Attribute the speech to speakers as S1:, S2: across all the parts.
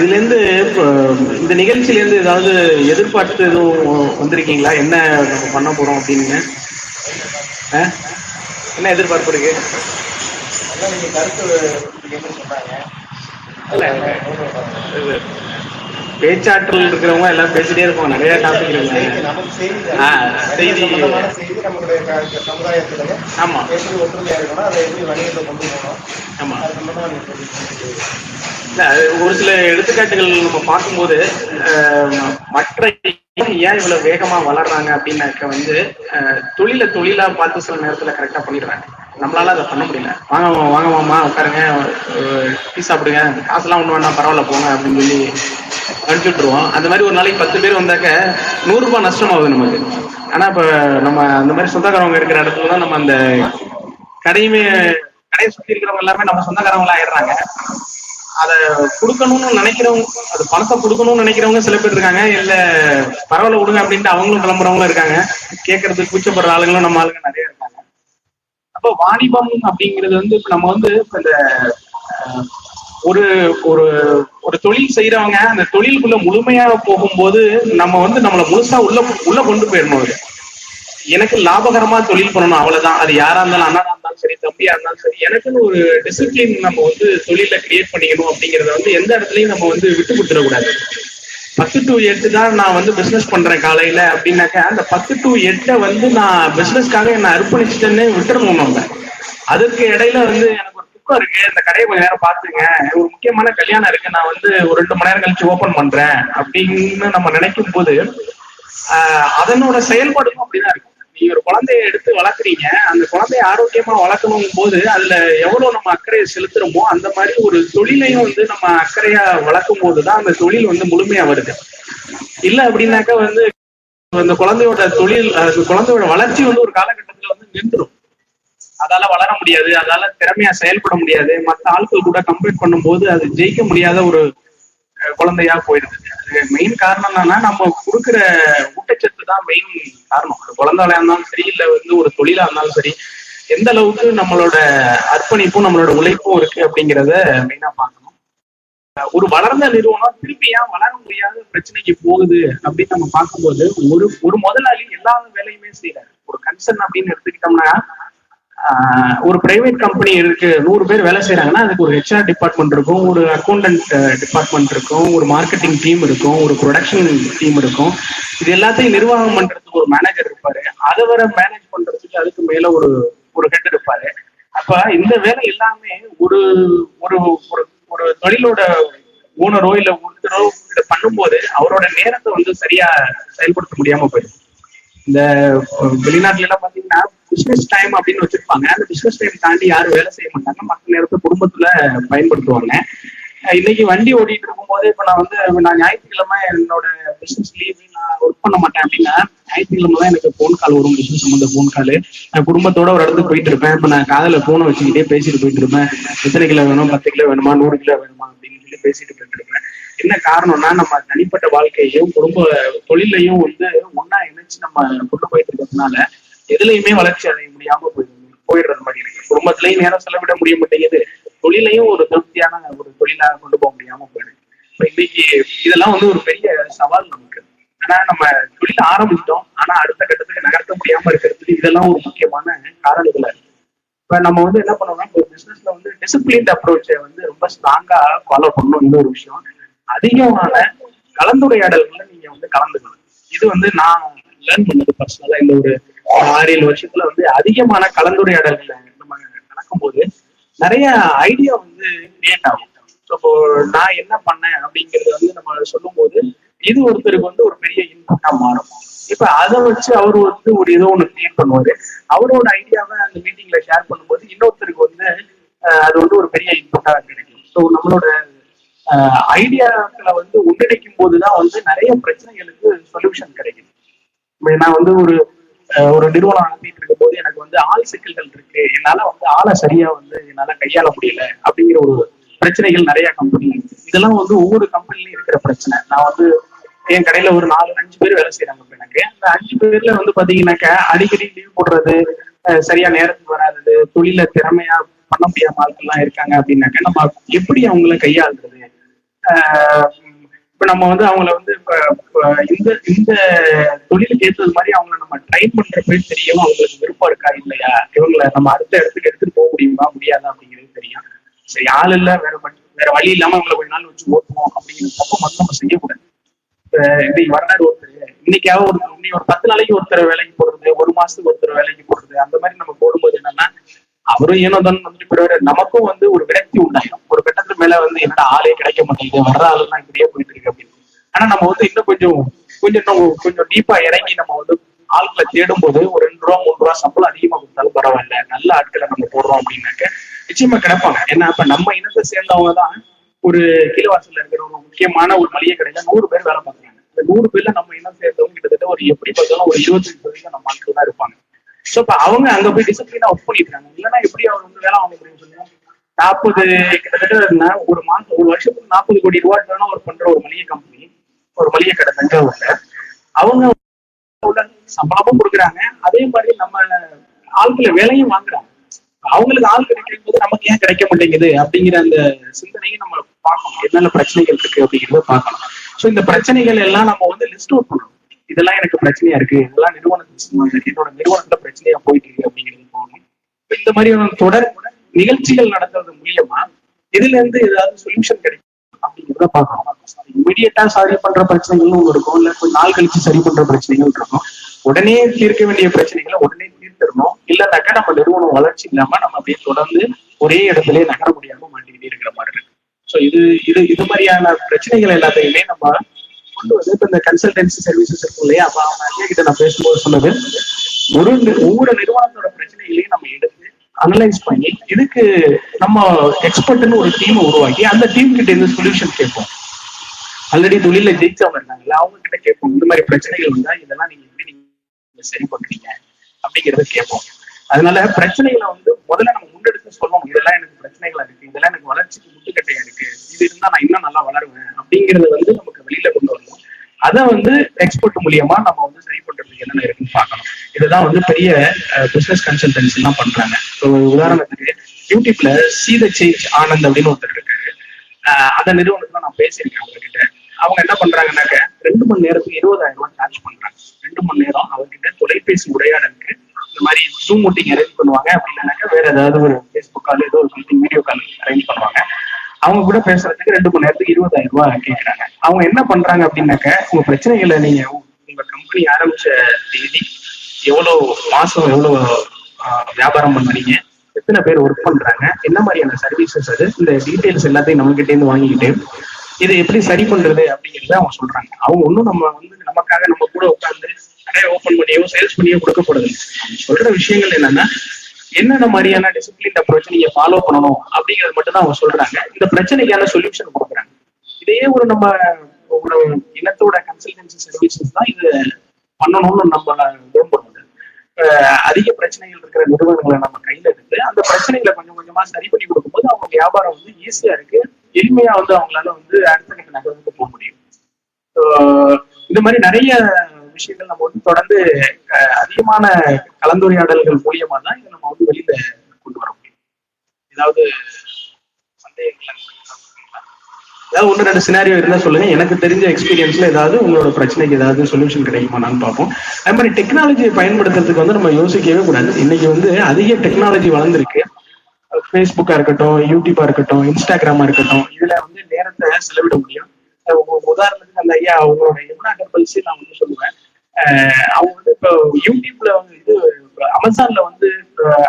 S1: இதுல இருந்து இப்போ இந்த நிகழ்ச்சியில இருந்து ஏதாவது எதிர்பார்த்து எதுவும் வந்திருக்கீங்களா? என்ன நம்ம பண்ண போறோம் அப்படின்னு? என்ன எதிர்பார்ப்பு இருக்கு?
S2: கருத்து சொன்னாங்க?
S1: பேச்சாற்றல் இருக்கிறவங்க எல்லாம் பேசிட்டே இருப்பாங்க. நிறைய டாபிக் இருக்கு. ஆ, செய்தி.
S2: சமுதாயத்துல
S1: ஆமா. ஆமா. இல்ல ஒரு சில எடுத்துக்காட்டுகள் நம்ம பார்க்கும்போது மற்ற ஏன் இவ்வளவு வேகமா வளர்றாங்க அப்படின்னாக்க வந்து தொழிலை தொழிலா பார்த்து சில நேரத்துல கரெக்டா பண்ணிடுறாங்க. நம்மளால அதை பண்ண முடியல. வாங்க வாங்க மாமா உட்காருங்க டீ சாப்பிடுங்க காசுலாம் ஒண்ணு வேணாம் பரவாயில்ல போங்க அப்படின்னு சொல்லி அனுப்பிச்சு விட்டுருவோம் அந்த மாதிரி ஒரு நாளைக்கு பத்து பேர் வந்தாக்க நூறு ரூபாய் நஷ்டம் ஆகுது நமக்கு. ஆனா இப்ப நம்ம அந்த மாதிரி சொந்தக்காரவங்க இருக்கிற இடத்துல தான் நம்ம அந்த கடையுமே கடையை சுத்தி இருக்கிறவங்க எல்லாமே நம்ம சொந்தக்காரவங்களா ஆயிடுறாங்க. அத கொடுக்கணும்னு நினைக்கிறவங்க அது பணத்தை கொடுக்கணும்னு நினைக்கிறவங்க சில பேர் இருக்காங்க. இல்ல பரவாயில்ல விடுங்க அப்படின்ட்டு அவங்களும் கிளம்புறவங்களும் இருக்காங்க. கேட்கறதுக்கு கூச்சப்படுற ஆளுங்களும் நம்ம ஆளுங்க நிறைய இருக்காங்க. அப்போ வாணிபம் அப்படிங்கிறது வந்து இப்ப நம்ம வந்து இப்ப இந்த ஒரு ஒரு தொழில் செய்யறவங்க அந்த தொழிலுக்குள்ள முழுமையா போகும்போது நம்ம வந்து நம்மளை முழுசா உள்ள உள்ள கொண்டு போயிடணும் அது எனக்கு லாபகரமா தொழில் பண்ணணும் அவ்வளவுதான். அது யாரா இருந்தாலும் அண்ணனா இருந்தாலும் சரி தம்பியா இருந்தாலும் சரி எனக்குன்னு ஒரு டிசிப்ளின் நம்ம வந்து தொழில கிரியேட் பண்ணிக்கணும் அப்படிங்கறத வந்து எந்த இடத்துலயும் நம்ம வந்து விட்டு கொடுத்துடக்கூடாது. பத்து டு எட்டு தான் நான் வந்து பிசினஸ் பண்றேன் காலையில அப்படின்னாக்கா அந்த பத்து டு எட்டை வந்து நான் பிசினஸ்க்காக என்ன அர்ப்பணிச்சுட்டேன்னு விட்டுறணும் நம்ம. அதுக்கு இடையில வந்து எனக்கு துக்கம் இருக்கு. இந்த கடையை கொஞ்ச நேரம் பாத்துங்க ஒரு முக்கியமான கல்யாணம் இருக்கு. நான் வந்து ஒரு ரெண்டு மணி நேரம் கழிச்சு ஓபன் பண்றேன் அப்படின்னு நம்ம நினைக்கும் போது ஆஹ் அதனோட செயல்பாடும் அப்படிதான் இருக்கும். நீங்க ஒரு குழந்தைய எடுத்து வளர்க்குறீங்க. அந்த குழந்தைய ஆரோக்கியமா வளர்க்கணும் போது அதுல எவ்வளவு நம்ம அக்கறையை செலுத்துறோமோ அந்த மாதிரி ஒரு தொழிலையும் வந்து நம்ம அக்கறையா வளர்க்கும் போதுதான் அந்த தொழில் வந்து முழுமையா வருது. இல்ல அப்படின்னாக்கா வந்து அந்த குழந்தையோட தொழில் அந்த குழந்தையோட வளர்ச்சி வந்து ஒரு காலகட்டத்துல வந்து நின்றுடும் அதால வளர முடியாது அதால திறமையா செயல்பட முடியாது. மற்ற ஆட்கள் கூட கம்பீட் பண்ணும்போது அது ஜெயிக்க முடியாத ஒரு குழந்தையா போயிடுது. அது மெயின் காரணம் என்னன்னா நம்ம கொடுக்குற ஊட்டச்சத்து தான் மெயின் காரணம். ஒரு குழந்தையா இருந்தாலும் சரி இல்ல வந்து ஒரு தொழிலா இருந்தாலும் சரி எந்த அளவுக்கு நம்மளோட அர்ப்பணிப்பும் நம்மளோட உழைப்பும் இருக்கு அப்படிங்கிறத மெயினா பார்க்கணும். ஒரு வளர்ந்த நிறுவனம் திருப்பி ஏன் வளர முடியாத பிரச்சனைக்கு போகுது அப்படின்னு நம்ம பார்க்கும்போது ஒரு ஒரு முதலாளி எல்லா வேலையுமே செய்யறாரு. ஒரு கன்சர்ன் அப்படின்னு எடுத்துக்கிட்டோம்னா ஒரு பிரைவேட் கம்பெனி இருக்கு. நூறு பேர் வேலை செய்யறாங்கன்னா அதுக்கு ஒரு ஹெச்ஆர் டிபார்ட்மெண்ட் இருக்கும் ஒரு அக்கௌண்டன்ட் டிபார்ட்மெண்ட் இருக்கும் ஒரு மார்க்கெட்டிங் டீம் இருக்கும் ஒரு ப்ரொடக்ஷன் டீம் இருக்கும். இது எல்லாத்தையும் நிர்வாகம் பண்றதுக்கு ஒரு மேனேஜர் இருப்பாரு. அதை வர மேனேஜ் பண்றதுக்கு அதுக்கு மேல ஒரு ஒரு ஹெட் இருப்பாரு. அப்ப இந்த வேலை எல்லாமே ஒரு ஒரு ஒரு ஒரு தொழிலோட ஓனரோ இல்ல ஒருத்தரோ இதை பண்ணும்போது அவரோட நேரத்தை வந்து சரியா செயல்படுத்த முடியாம போயிடும். இந்த வெளிநாட்டுல எல்லாம் பாத்தீங்கன்னா பிசினஸ் டைம் அப்படின்னு வச்சிருப்பாங்க. அந்த பிசினஸ் டைம் தாண்டி யாரும் வேலை செய்ய மாட்டாங்க. மற்ற நேரத்தை குடும்பத்துல பயன்படுத்துவாங்க. இன்னைக்கு வண்டி ஓடிட்டு இருக்கும்போது இப்ப நான் வந்து நான் ஞாயிற்றுக்கிழமை என்னோட பிசினஸ் லீவ் நான் ஒர்க் பண்ண மாட்டேன் அப்படின்னா ஞாயிற்றுக்கிழமை தான் எனக்கு ஃபோன் கால் வரும். பிசினஸ் சம்மந்த ஃபோன் கால் நான் குடும்பத்தோட ஒரு இடத்துக்கு போயிட்டு இருப்பேன். இப்ப நான் காதல போனை வச்சுக்கிட்டே பேசிட்டு போயிட்டு இருப்பேன். எத்தனை கிலோ வேணும்? பத்து கிலோ வேணுமா? நூறு கிலோ வேணுமா? அப்படின்னு சொல்லி பேசிட்டு போயிட்டு இருப்பேன். என்ன காரணம்னா நம்ம தனிப்பட்ட வாழ்க்கையையும் குடும்ப தொழிலையும் வந்து ஒன்னா இணைச்சு நம்ம கொண்டு போயிட்டு இருக்கிறதுனால எதுலையுமே வளர்ச்சி அடைய முடியாம போயிடுது. போயிடுறது மாதிரி இருக்கு. குடும்பத்திலையும் நேரம் செலவிட முடிய மாட்டேங்குது. தொழிலையும் ஒரு திருப்தியான ஒரு தொழிலா கொண்டு போக முடியாம போயிடுது. இன்னைக்கு இதெல்லாம் வந்து ஒரு பெரிய சவால் நமக்கு. ஆனா நம்ம தொழில் ஆரம்பிச்சிட்டோம். ஆனா அடுத்த கட்டத்துக்கு நகர்த்த முடியாம இருக்கிறதுக்கு இதெல்லாம் ஒரு முக்கியமான காரணங்களா இருக்கு. இப்ப நம்ம வந்து என்ன பண்ணோம்னா ஒரு பிசினஸ்ல வந்து டிசிப்ளின் அப்ரோச்சை வந்து ரொம்ப ஸ்ட்ராங்கா ஃபாலோ பண்ணணும் இந்த ஒரு விஷயம். அதிகமான கலந்துரையாடல்களை நீங்க வந்து கலந்துக்கணும். இது வந்து நான் லேர்ன் பண்ணது பர்சனலா இந்த ஒரு ஆறு ஏழு வருஷத்துல வந்து அதிகமான கலந்துரையாடல்களை நம்ம நடக்கும்போது நிறைய ஐடியா வந்து கிரியேட் ஆகும். ஸோ இப்போ நான் என்ன பண்ணேன் அப்படிங்கறது வந்து நம்ம சொல்லும்போது இது ஒருத்தருக்கு வந்து ஒரு பெரிய இன்புட்டா மாறும். இப்ப அதை வச்சு அவர் வந்து ஒரு ஏதோ ஒண்ணு கிரியேட் பண்ணுவாரு. அவரோட ஐடியாவை அந்த மீட்டிங்ல ஷேர் பண்ணும்போது இன்னொருத்தருக்கு வந்து அஹ், அது வந்து ஒரு பெரிய இன்புட்டா கிடைக்கும். ஸோ நம்மளோட ஐடியாக்களை வந்து ஒன்றிணைக்கும் போதுதான் வந்து நிறைய பிரச்சனைகளுக்கு சொல்யூஷன் கிடைக்கும் நான் வந்து ஒரு ஒரு நிறுவனம் நடத்திட்டு இருக்கும் போது எனக்கு வந்து ஆள் சிக்கல்கள் இருக்கு. என்னால வந்து ஆளை சரியா வந்து என்னால கையாள முடியல அப்படிங்கிற ஒரு பிரச்சனைகள் நிறைய கம்பெனி இதெல்லாம் வந்து ஒவ்வொரு கம்பெனிலயும் இருக்கிற பிரச்சனை. நான் வந்து என் கடையில ஒரு நாலு அஞ்சு பேர் வேலை செய்யறாங்க இப்ப எனக்கு. அந்த அஞ்சு பேர்ல வந்து பாத்தீங்கன்னாக்கா அடிக்கடி லீவ் போடுறது சரியா நேரத்துக்கு வராதது தொழில திறமையா பண்ண முடியாம ஆட்கள்லாம் இருக்காங்க அப்படின்னாக்க நம்ம எப்படி அவங்கள கையாளுறது? இப்ப நம்ம வந்து அவங்கள வந்து இந்த இந்த தொழிலுக்கு ஏற்றது மாதிரி அவங்கள நம்ம ட்ரைன் பண்றப்பே தெரியும். அவங்களுக்கு விருப்பம் இருக்கா இல்லையா? இவங்களை நம்ம அடுத்த இடத்துக்கு எடுத்துட்டு போக முடியுமா? முடியாதா அப்படிங்கிறது தெரியும். சரி ஆள் இல்ல வேற வழி- வேற வழி இல்லாம அவங்கள கொஞ்ச நாள் வச்சு ஓட்டுவோம் அப்படிங்கிற தப்ப மட்டும் நம்ம செய்யக்கூடாது. இப்ப இன்னைக்கு ஒருத்தர். இன்னைக்காவது ஒரு இன்னைக்கு ஒரு பத்து நாளைக்கு ஒருத்தர் வேலைக்கு போடுறது ஒரு மாசத்துக்கு ஒருத்தர் வேலைக்கு போடுறது அந்த மாதிரி நம்ம போடும்போது என்னன்னா அவரும் ஏனோ தான் வந்துட்டு போயிடுவாரு. நமக்கும் வந்து ஒரு விரக்தி உண்டாயிடும் ஒரு கட்டத்துல மேல வந்து என்னடா ஆளே கிடைக்க மாட்டேங்குது வர்ற ஆளுலாம் இப்படியே போயிட்டு இருக்கு அப்படின்னு. ஆனா நம்ம வந்து இன்னும் கொஞ்சம் கொஞ்சம் கொஞ்சம் டீப்பா இறங்கி நம்ம வந்து ஆட்களை தேடும் போது ஒரு ரெண்டு ரூபா மூணு ரூபா சம்பளம் அதிகமா கொடுத்தாலும் பரவாயில்ல. நல்ல ஆட்களை நம்ம போடுறோம் அப்படின்னாக்க நிச்சயமா கிடைப்பாங்க. ஏன்னா இப்ப நம்ம இனத்தை சேர்ந்தவங்க தான் ஒரு கீழவாசல்ல இருக்கிற ஒரு முக்கியமான ஒரு மளிகை கடையில நூறு பேர் வேலை பார்க்குறாங்க. இந்த நூறு பேர்ல நம்ம இனம் சேர்ந்தவங்க கிட்டத்தட்ட ஒரு எப்படி பார்த்தாலும் ஒரு இருபத்தஞ்சு சதவீதம் நம்ம ஆட்கள் தான் இருப்பாங்க. சோ இப்ப அவங்க அங்க போய் டிசிப்ளினா ஒர்க் பண்ணிட்டு இருக்காங்க. இல்லைன்னா எப்படி அவங்க வந்து வேலை வாங்க முடியும் சொல்லுங்க. நாற்பது கிட்டத்தட்ட ஒரு மாசம் ஒரு வருஷத்துக்கு நாற்பது கோடி ரூபாய் வேணும் ஒரு பண்ற ஒரு மளிகை கம்பெனி ஒரு மளிகை கடை தஞ்சாவூர்ல அவங்க சம்பளமும் கொடுக்குறாங்க. அதே மாதிரி நம்ம ஆட்களை வேலையும் வாங்குறாங்க. அவங்களுக்கு ஆள் கிடைக்கும் போது நமக்கு ஏன் கிடைக்க மாட்டேங்குது அப்படிங்கிற அந்த சிந்தனையும் நம்ம பார்க்கணும். என்னென்ன பிரச்சனைகள் இருக்கு அப்படிங்கிறத பார்க்கணும். ஸோ இந்த பிரச்சனைகள் எல்லாம் நம்ம வந்து லிஸ்ட் அவுட் பண்ணணும். இதெல்லாம் எனக்கு பிரச்சனையா இருக்கு. இதெல்லாம் நிறுவனத்துக்கு என்னோட நிறுவனத்துல பிரச்சனையா போயிட்டு இருக்கு அப்படிங்கிறது போகணும். இந்த மாதிரி தொடர் நிகழ்ச்சிகள் நடத்துறது மூலியமா இதுல இருந்து ஏதாவது சொல்யூஷன் கிடைக்கும்? அப்படிங்கிறத பார்க்கணும் இமீடியட்டா சரி பண்ற பிரச்சனைகளும் ஒன்று இருக்கும். இல்ல கொஞ்ச நாள் கழிச்சு சரி பண்ற பிரச்சனைகள் இருக்கும். உடனே தீர்க்க வேண்டிய பிரச்சனைகளை உடனே தீர்த்திடணும். இல்லைனாக்கா நம்ம நிறுவனம் வளர்ச்சி இல்லாம நம்ம அப்படியே தொடர்ந்து ஒரே இடத்துல நகர முடியாம மாட்டிக்கிட்டே இருக்கிற மாதிரி இருக்கு. ஸோ இது இது இது மாதிரியான பிரச்சனைகள் எல்லாத்தையுமே நம்ம கொண்டு வந்து இப்ப இந்த கன்சல்டன்சி சர்வீசஸ் இருக்கும் இல்லையா? அப்ப அவங்க ஐயா கிட்ட நான் பேசும்போது சொன்னது ஒரு ஒவ்வொரு நிறுவனத்தோட பிரச்சனைகளையும் நம்ம எடுத்து அனலைஸ் பண்ணி இதுக்கு நம்ம எக்ஸ்பர்ட்னு ஒரு டீம் உருவாக்கி அந்த டீம் கிட்ட இருந்து சொல்யூஷன் கேட்போம். ஆல்ரெடி தொழில ஜெயிச்சவங்க இருந்தாங்கல்ல அவங்க கிட்ட கேட்போம். இந்த மாதிரி பிரச்சனைகள் வந்தா இதெல்லாம் நீங்க எப்படி நீங்க சரி பண்றீங்க அப்படிங்கறத கேட்போம். அதனால பிரச்சனைகளை வந்து முதல்ல நம்ம முன்னெடுத்து சொல்லணும். இதெல்லாம் எனக்கு பிரச்சனைகளா இருக்கு இதெல்லாம் எனக்கு வளர்ச்சிக்கு முட்டுக்கட்டையா இருக்கு இது இருந்தா நான் இன்னும் நல்லா வளருவேன் அப்படிங்கறத வந்து நமக்கு வெளியில கொண்டு வரணும். அதை வந்து எக்ஸ்போர்ட் மூலியமா நம்ம வந்து சரி பண்றதுக்கு என்னென்ன இருக்குன்னு பார்க்கணும். இதுதான் வந்து பெரிய பிசினஸ் கன்சல்டன்சி எல்லாம் பண்றாங்க. ஸோ உதாரணத்துக்கு யூடியூப்ல சீத சேஞ்ச் ஆனந்த் அப்படின்னு ஒருத்தர் இருக்காரு. அந்த நிறுவனத்துல நான் பேசியிருக்கேன் அவங்க கிட்ட அவங்க என்ன பண்றாங்கன்னாக்க ரெண்டு மணி நேரத்துக்கு இருபதாயிரம் ரூபாய் சார்ஜ் பண்றாங்க. ரெண்டு மணி நேரம் அவர்கிட்ட தொலைபேசி உரையாடலுக்கு இந்த மாதிரி ஜூம் மீட்டிங் அரேஞ்ச் பண்ணுவாங்க அப்படி இல்லைனாக்கா வேற ஏதாவது ஒரு ஃபேஸ்புக் கால் ஏதோ ஒரு சம்திங் வீடியோ கால் அரேஞ்ச் பண்ணுவாங்க. அவங்க கூட பேசுறதுக்கு ரெண்டு மணி நேரத்துக்கு இருபதாயிரம் ரூபாய் கேட்கறாங்க அவங்க என்ன பண்றாங்க அப்படின்னாக்க உங்க பிரச்சனைகளை நீங்க உங்க கம்பெனி ஆரம்பிச்ச தேதி எவ்வளவு மாசம் எவ்வளவு வியாபாரம் பண்றீங்க எத்தனை பேர் ஒர்க் பண்றாங்க? என்ன மாதிரியான சர்வீசஸ் அது? இந்த டீடைல்ஸ் எல்லாத்தையும் நம்ம கிட்ட இருந்து வாங்கிக்கிட்டு இதை எப்படி சரி பண்றது அப்படிங்கறத அவங்க சொல்றாங்க. அவங்க ஒன்றும் நம்ம வந்து நமக்காக நம்ம கூட உட்காந்து நிறைய ஓப்பன் பண்ணியோ சேல்ஸ் பண்ணியோ கொடுக்க சொல்ற விஷயங்கள் என்னன்னா என்னென்ன மாதிரியான டிசிப்ளின் அப்ரோச் நீங்க ஃபாலோ பண்ணணும் அப்படிங்கறது மட்டும் தான் அவங்க சொல்றாங்க. இந்த பிரச்சனைக்கான சொல்யூஷன் கொடுக்குறாங்க. இதே ஒரு நம்ம ஒரு இனத்தோட கன்சல்டன்சி சர்வீசஸ் தான் இது பண்ணணும்னு நம்ம விரும்பணும் அதிக பிரச்சனைகள் இருக்கிற நிறுவனங்களை நம்ம கையில எடுத்து அந்த பிரச்சனைகளை கொஞ்சம் கொஞ்சமா சரி பண்ணி கொடுக்கும்போது அவங்க வியாபாரம் வந்து ஈஸியா இருக்கு. எளிமையா வந்து அவங்களால வந்து அடுத்த கட்ட நகர்வுக்கு போக முடியும். இந்த மாதிரி நிறைய விஷயங்கள் நம்ம வந்து தொடர்ந்து அதிகமான கலந்துரையாடல்கள் மூலியமா தான் இதை நம்ம வந்து வெளியில கொண்டு வர முடியும். ஏதாவது சந்தேகங்கள் ஏதாவது ஒன்று ரெண்டு சினாரியோ இருந்தால் சொல்லுங்க. எனக்கு தெரிஞ்ச எக்ஸ்பீரியன்ஸ்ல ஏதாவது உங்களோட பிரச்சனைக்கு ஏதாவது சொல்யூஷன் கிடைக்குமான்னு பார்ப்போம். அது மாதிரி டெக்னாலஜியை பயன்படுத்துறதுக்கு வந்து நம்ம யோசிக்கவே கூடாது. இன்னைக்கு வந்து அதிக டெக்னாலஜி வளர்ந்துருக்கு. ஃபேஸ்புக்கா இருக்கட்டும் யூடியூபா இருக்கட்டும் இன்ஸ்டாகிராமா இருக்கட்டும் இதுல வந்து நேரத்தை செலவிட முடியும். உதாரணத்துக்கு அந்த ஐயா அவங்களோட யமுனா கம்பல்சி நான் வந்து சொல்லுவேன். அவங்க வந்து இப்போ யூடியூப்ல வந்து இது அமேசான்ல வந்து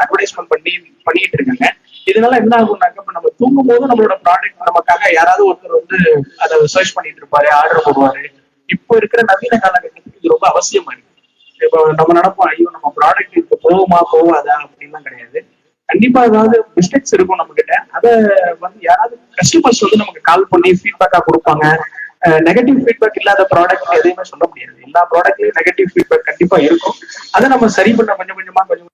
S1: அட்வர்டைஸ்மெண்ட் பண்ணி பண்ணிட்டு இருக்காங்க. இதனால என்ன ஆகும்னாக்க இப்ப நம்ம தூங்கும் போது நம்மளோட ப்ராடக்ட் நமக்காக யாராவது ஒரு வந்து அதை சர்ச் பண்ணிட்டு இருப்பாரு ஆர்டர் போடுவாரு. இப்போ இருக்கிற நவீன காலகட்டத்துக்கு இது ரொம்ப அவசியமா இருக்கு இப்போ நம்ம நினைப்போம் ஐயோ நம்ம ப்ராடக்ட் இப்போ போகுமா போகாதா அப்படின்லாம் கிடையாது. கண்டிப்பா ஏதாவது மிஸ்டேக்ஸ் இருக்கும் நம்ம கிட்ட அதை வந்து யாராவது கஸ்டமர்ஸ் வந்து நமக்கு கால் பண்ணி ஃபீட்பேக்கா கொடுப்பாங்க. நெகட்டிவ் ஃபீட்பேக் இல்லாத ப்ராடக்ட் எதையுமே சொல்ல முடியாது. எல்லா ப்ராடக்ட்லயும் நெகட்டிவ் ஃபீட்பேக் கண்டிப்பா இருக்கும். அதை நம்ம சரி பண்ண கொஞ்சம் கொஞ்சமா கொஞ்சம்